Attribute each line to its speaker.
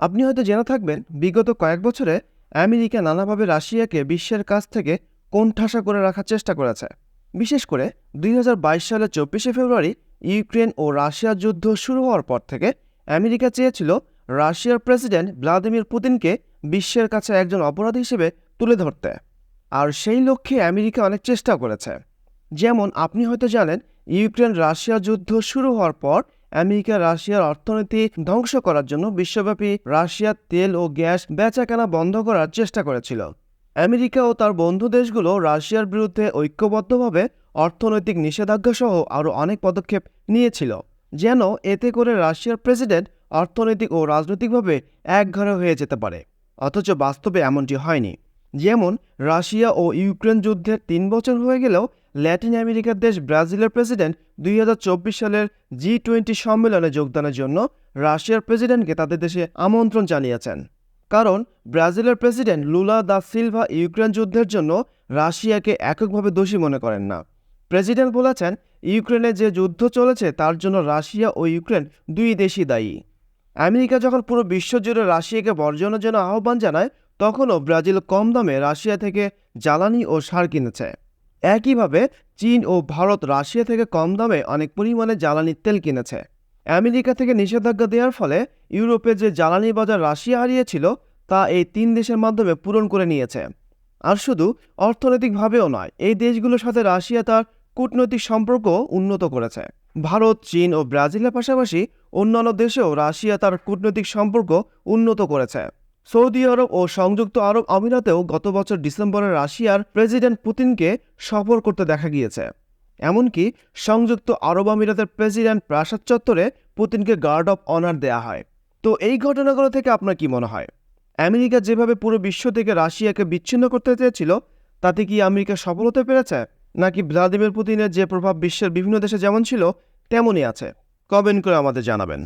Speaker 1: আপনি হয়তো জেনে থাকবেন, বিগত কয়েক বছরে আমেরিকা নানাভাবে রাশিয়াকে বিশ্বের কাছ থেকে কোণঠাসা করে রাখার চেষ্টা করেছে। বিশেষ করে দুই হাজার বাইশ সালের চব্বিশে ফেব্রুয়ারি ইউক্রেন ও রাশিয়ার যুদ্ধ শুরু হওয়ার পর থেকে আমেরিকা চেয়েছিল রাশিয়ার প্রেসিডেন্ট ভ্লাদিমির পুতিনকে বিশ্বের কাছে একজন অপরাধী হিসেবে তুলে ধরতে। আর সেই লক্ষ্যে আমেরিকা অনেক চেষ্টা করেছে। যেমন আপনি হয়তো জানেন ইউক্রেন রাশিয়া যুদ্ধ শুরু হওয়ার পর আমেরিকা, রাশিয়ার অর্থনীতি ধ্বংস করার জন্য বিশ্বব্যাপী রাশিয়ার তেল ও গ্যাস বেচাকেনা বন্ধ করার চেষ্টা করেছিল। আমেরিকা ও তার বন্ধু দেশগুলো রাশিয়ার বিরুদ্ধে ঐক্যবদ্ধভাবে অর্থনৈতিক নিষেধাজ্ঞা সহ আরও অনেক পদক্ষেপ নিয়েছিল, যেন এতে করে রাশিয়ার প্রেসিডেন্ট অর্থনৈতিক ও রাজনৈতিকভাবে একঘরে হয়ে যেতে পারে। অথচ বাস্তবে এমনটি হয়নি। যেমন, রাশিয়া ও ইউক্রেন যুদ্ধের তিন বছর হয়ে গেলেও ল্যাটিন আমেরিকার দেশ ব্রাজিলের প্রেসিডেন্ট দুই হাজার চব্বিশ সালের জি টোয়েন্টি সম্মেলনে যোগদানের জন্য রাশিয়ার প্রেসিডেন্টকে তাদের দেশে আমন্ত্রণ জানিয়েছেন। কারণ, ব্রাজিলের president Lula da Silva Ukraine যুদ্ধের জন্য রাশিয়াকে এককভাবে দোষী মনে করেন না। প্রেসিডেন্ট বলেছেন, ইউক্রেনে যে যুদ্ধ চলেছে তার জন্য রাশিয়া ও ইউক্রেন দুই দেশই দায়ী। আমেরিকা যখন পুরো বিশ্বজুড়ে রাশিয়াকে বর্জনের জন্য আহ্বান জানায় তখনও ব্রাজিল কম দামে রাশিয়া থেকে জ্বালানি ও সার কিনেছে। একইভাবে চীন ও ভারত রাশিয়া থেকে কম দামে অনেক পরিমাণে জ্বালানি তেল কিনেছে। আমেরিকা থেকে নিষেধাজ্ঞা দেওয়ার ফলে ইউরোপে যে জ্বালানি বাজার রাশিয়া হারিয়েছিল, তা এই তিন দেশের মাধ্যমে পূরণ করে নিয়েছে। আর শুধু অর্থনৈতিকভাবেও নয়, এই দেশগুলোর সাথে রাশিয়া তার কূটনৈতিক সম্পর্ক উন্নত করেছে। ভারত, চীন ও ব্রাজিলের পাশাপাশি অন্যান্য দেশেও রাশিয়া তার কূটনৈতিক সম্পর্ক উন্নত করেছে। সৌদি আরব ও সংযুক্ত আরব আমিরাতেও গত বছর ডিসেম্বরে রাশিয়ার প্রেসিডেন্ট পুতিনকে সফর করতে দেখা গিয়েছে। এমনকি সংযুক্ত আরব আমিরাতের প্রেসিডেন্ট প্রাসাদ চত্বরে পুতিনকে গার্ড অফ অনার দেয়া হয়। তো এই ঘটনাগুলো থেকে আপনার কি মনে হয়? আমেরিকা যেভাবে পুরো বিশ্ব থেকে রাশিয়াকে বিচ্ছিন্ন করতে চেয়েছিল, তাতে কি আমেরিকা সফল হতে পেরেছে? নাকি ভ্লাদিমির পুতিনের যে প্রভাব বিশ্বের বিভিন্ন দেশে যেমন ছিল, তেমনই আছে। কমেন্ট করে আমাদের জানাবেন।